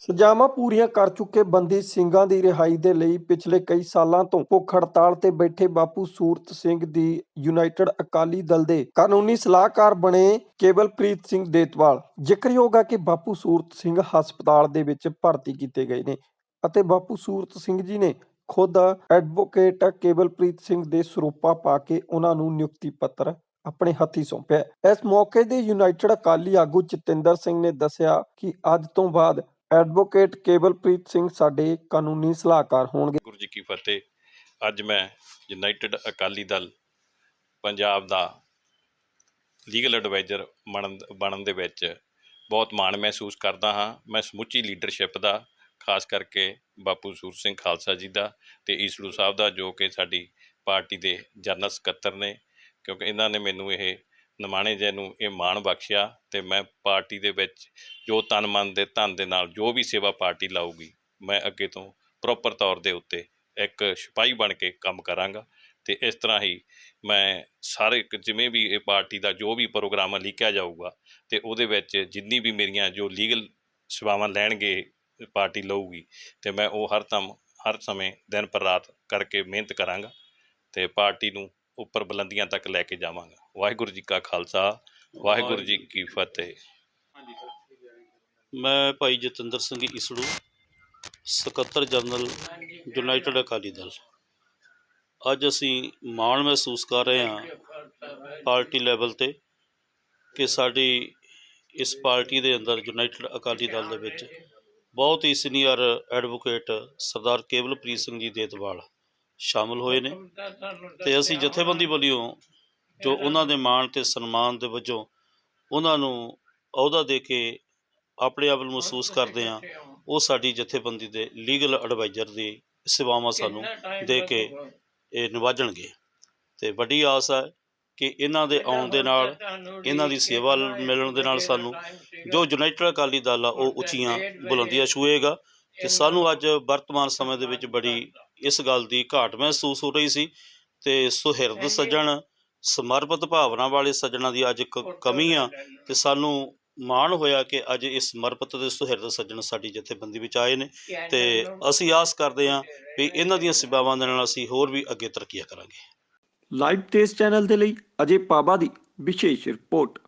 ਸਜ਼ਾਵਾਂ ਪੂਰੀਆਂ ਕਰ ਚੁੱਕੇ ਬੰਦੀ ਸਿੰਘਾਂ ਦੀ ਰਿਹਾਈ ਦੇ ਲਈ ਪਿਛਲੇ ਕਈ ਸਾਲਾਂ ਤੋਂ ਭੁੱਖ ਹੜਤਾਲ ਤੇ ਬੈਠੇ ਬਾਪੂ ਸੂਰਤ ਸਿੰਘ ਦੀ ਯੂਨਾਈਟਿਡ ਅਕਾਲੀ ਦਲ ਦੇ ਕਾਨੂੰਨੀ ਸਲਾਹਕਾਰ ਬਣੇ ਕੇਵਲਪ੍ਰੀਤ ਸਿੰਘ ਦੇਤਵਾਲ। ਜ਼ਿਕਰਯੋਗ ਹੈ ਕਿ ਬਾਪੂ ਸੂਰਤ ਸਿੰਘ ਹਸਪਤਾਲ ਦੇ ਵਿੱਚ ਭਰਤੀ ਕੀਤੇ ਗਏ ਨੇ। ਅਤੇ ਬਾਪੂ ਸੂਰਤ ਸਿੰਘ ਜੀ ਨੇ ਖੁਦ ਐਡਵੋਕੇਟ ਕੇਵਲਪ੍ਰੀਤ ਸਿੰਘ ਦੇ ਸਰੂਪਾ ਪਾ ਕੇ ਉਹਨਾਂ ਨੂੰ ਨਿਯੁਕਤੀ ਪੱਤਰ ਆਪਣੇ ਹੱਥੀ ਸੌਂਪਿਆ। ਇਸ ਮੌਕੇ ਦੇ ਯੂਨਾਈਟਿਡ ਅਕਾਲੀ ਆਗੂ ਜਤਿੰਦਰ ਸਿੰਘ ਨੇ ਦੱਸਿਆ ਕਿ ਅੱਜ ਤੋਂ ਬਾਅਦ ਐਡਵੋਕੇਟ ਕੇਵਲਪ੍ਰੀਤ ਸਿੰਘ ਸਾਡੇ ਕਾਨੂੰਨੀ ਸਲਾਹਕਾਰ ਹੋਣਗੇ। ਗੁਰੂ ਜੀ ਕੀ ਫਤਿਹ। ਅੱਜ ਮੈਂ ਯੂਨਾਈਟਿਡ ਅਕਾਲੀ ਦਲ ਪੰਜਾਬ ਦਾ ਲੀਗਲ ਐਡਵਾਈਜ਼ਰ ਬਣਨ ਬਣਨ ਦੇ ਵਿੱਚ ਬਹੁਤ ਮਾਣ ਮਹਿਸੂਸ ਕਰਦਾ ਹਾਂ। ਮੈਂ ਸਮੁੱਚੀ ਲੀਡਰਸ਼ਿਪ ਦਾ ਖਾਸ ਕਰਕੇ ਬਾਪੂ ਸੂਰ ਸਿੰਘ ਖਾਲਸਾ ਜੀ ਦਾ ਤੇ ਈਸੜੂ ਸਾਹਿਬ ਦਾ, ਜੋ ਕਿ ਸਾਡੀ ਪਾਰਟੀ ਦੇ ਜਨਰਲ ਸਕੱਤਰ ਨੇ, ਕਿਉਂਕਿ ਇਹਨਾਂ ਨੇ ਮੈਨੂੰ ਇਹ ਨਿਮਾਣੇ ਜੇ ਨੂੰ ਇਹ ਮਾਣ ਬਖਸ਼ਿਆ ਤੇ ਮੈਂ ਪਾਰਟੀ ਦੇ ਵਿੱਚ ਜੋ ਤਨ ਮਨ ਦੇ ਧਨ ਦੇ ਨਾਲ ਜੋ ਵੀ ਸੇਵਾ ਪਾਰਟੀ ਲਾਊਗੀ, ਮੈਂ ਅੱਗੇ ਤੋਂ ਪ੍ਰੋਪਰ ਤੌਰ ਦੇ ਉੱਤੇ ਇੱਕ ਸਿਪਾਹੀ ਬਣ ਕੇ ਕੰਮ ਕਰਾਂਗਾ ਤੇ ਇਸ ਤਰ੍ਹਾਂ ਹੀ ਮੈਂ ਸਾਰੇ ਇੱਕ ਜਿਵੇਂ ਵੀ ਇਹ ਪਾਰਟੀ ਦਾ ਜੋ ਵੀ ਪ੍ਰੋਗਰਾਮ ਲਿਖਿਆ ਜਾਊਗਾ ਤੇ ਉਹਦੇ ਵਿੱਚ ਜਿੰਨੀ ਵੀ ਮੇਰੀਆਂ ਜੋ ਲੀਗਲ ਸੇਵਾਵਾਂ ਲੈਣਗੇ ਪਾਰਟੀ ਲਊਗੀ ਤੇ ਮੈਂ ਉਹ ਹਰ ਤਮ, ਹਰ ਸਮੇਂ ਦਿਨ ਪਰ ਰਾਤ ਕਰਕੇ ਮਿਹਨਤ ਕਰਾਂਗਾ ਤੇ ਪਾਰਟੀ ਨੂੰ ਉੱਪਰ ਬੁਲੰਦੀਆਂ ਤੱਕ ਲੈ ਕੇ ਜਾਵਾਂਗਾ। ਵਾਹਿਗੁਰੂ ਜੀ ਕਾ ਖਾਲਸਾ, ਵਾਹਿਗੁਰੂ ਜੀ ਕੀ ਫਤਿਹ। ਮੈਂ ਭਾਈ ਜਤਿੰਦਰ ਸਿੰਘ ਈਸੜੂ, ਸਕੱਤਰ ਜਨਰਲ, ਯੂਨਾਈਟਿਡ ਅਕਾਲੀ ਦਲ। ਅੱਜ ਅਸੀਂ ਮਾਣ ਮਹਿਸੂਸ ਕਰ ਰਹੇ ਹਾਂ ਪਾਰਟੀ ਲੈਵਲ ਤੇ ਕਿ ਸਾਡੀ ਇਸ ਪਾਰਟੀ ਦੇ ਅੰਦਰ ਯੂਨਾਈਟਿਡ ਅਕਾਲੀ ਦਲ ਦੇ ਵਿੱਚ ਬਹੁਤ ਹੀ ਸੀਨੀਅਰ ਐਡਵੋਕੇਟ ਸਰਦਾਰ ਕੇਵਲਪ੍ਰੀਤ ਸਿੰਘ ਜੀ ਦੇਤਵਾਲ ਸ਼ਾਮਲ ਹੋਏ ਨੇ। ਤੇ ਅਸੀਂ ਜਥੇਬੰਦੀ ਵੱਲੋਂ ਜੋ ਉਹਨਾਂ ਦੇ ਮਾਣ ਤੇ ਸਨਮਾਨ ਦੇ ਵਜੋਂ ਉਹਨਾਂ ਨੂੰ ਅਹੁਦਾ ਦੇ ਕੇ ਆਪਣੇ ਆਪ ਨੂੰ ਮਹਿਸੂਸ ਕਰਦੇ ਹਾਂ, ਉਹ ਸਾਡੀ ਜਥੇਬੰਦੀ ਦੇ ਲੀਗਲ ਐਡਵਾਈਜ਼ਰ ਦੀ ਸੇਵਾਵਾਂ ਸਾਨੂੰ ਦੇ ਕੇ ਇਹ ਨਿਵਾਜਣਗੇ। ਤੇ ਵੱਡੀ ਆਸ ਹੈ ਕਿ ਇਹਨਾਂ ਦੇ ਆਉਣ ਦੇ ਨਾਲ ਇਹਨਾਂ ਦੀ ਸੇਵਾ ਮਿਲਣ ਦੇ ਨਾਲ ਸਾਨੂੰ ਜੋ ਯੂਨਾਈਟਿਡ ਅਕਾਲੀ ਦਲ ਆ ਉਹ ਉੱਚੀਆਂ ਬੁਲੰਦੀਆਂ ਛੂਹੇਗਾ ਤੇ ਸਾਨੂੰ ਅੱਜ ਵਰਤਮਾਨ ਸਮੇਂ ਦੇ ਵਿੱਚ ਬੜੀ ਇਸ ਗੱਲ ਦੀ ਘਾਟ ਮਹਿਸੂਸ ਹੋ ਰਹੀ ਸੀ ਤੇ ਸੁਹਿਰਦ ਸੱਜਣ ਸਮਰਪਿਤ ਭਾਵਨਾ ਵਾਲੇ ਸੱਜਣਾ ਦੀ ਅੱਜ ਕਮੀ ਆ ਤੇ ਸਾਨੂੰ ਮਾਣ ਹੋਇਆ ਕਿ ਅੱਜ ਇਸ ਸਮਰਪਿਤ ਤੇ ਸੁਹਿਰਦ ਸੱਜਣ ਸਾਡੀ ਜਥੇਬੰਦੀ ਵਿੱਚ ਆਏ ਨੇ ਤੇ ਅਸੀਂ ਆਸ ਕਰਦੇ ਹਾਂ ਵੀ ਇਹਨਾਂ ਦੀਆਂ ਸੇਵਾਵਾਂ ਦੇ ਨਾਲ ਅਸੀਂ ਹੋਰ ਵੀ ਅੱਗੇ ਤਰੱਕੀਆਂ ਕਰਾਂਗੇ। ਲਾਈਵ ਤੇਜ਼ ਚੈਨਲ ਦੇ ਲਈ ਅਜੇ ਪਾਬਾ ਦੀ ਵਿਸ਼ੇਸ਼ ਰਿਪੋਰਟ।